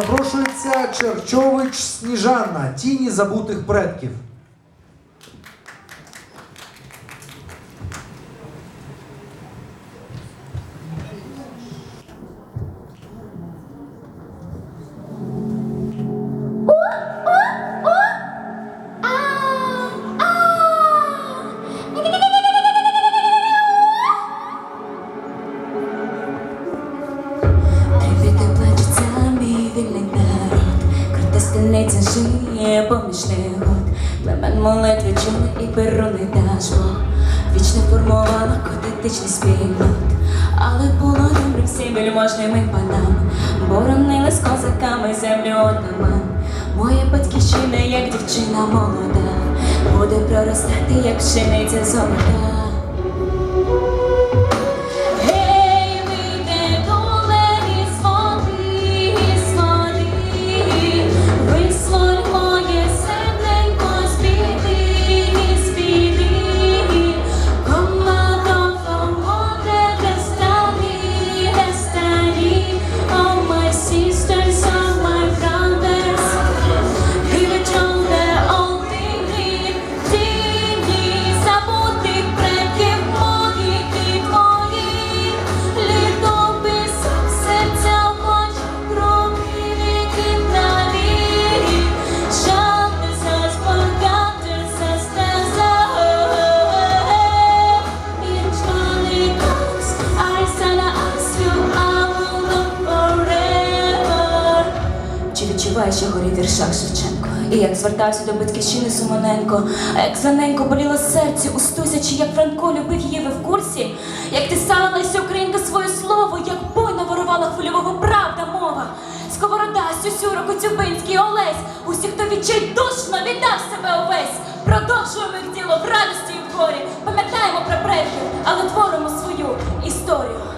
Запрошується Черчович Сніжанна, тіні забутих предків. Жиє поміж негод. Племен молитви чули і перуни дажбо. Вічно формувала котетичний спільнот, але було добре всім вельможним панам. Боронили з козаками землю отаман. Моя батьківщина, як дівчина молода, буде проростати, як пшениця золота. Відчуваєш, горів віршак Шевченко? І як звертався до батьківщини Сумоненко, як зраненько боліло серце у стузі, чи як Франко любив її ви в курсі? Як ти стала Леся Українка своє слово, як буйно ворувала хвильового правда мова. Сковорода, Сюсюро, Коцюбинський, Олесь, усі, хто відчайдушно віддав себе увесь. Продовжуємо їх діло в радості і в горі. Пам'ятаємо про предків, але творимо свою історію.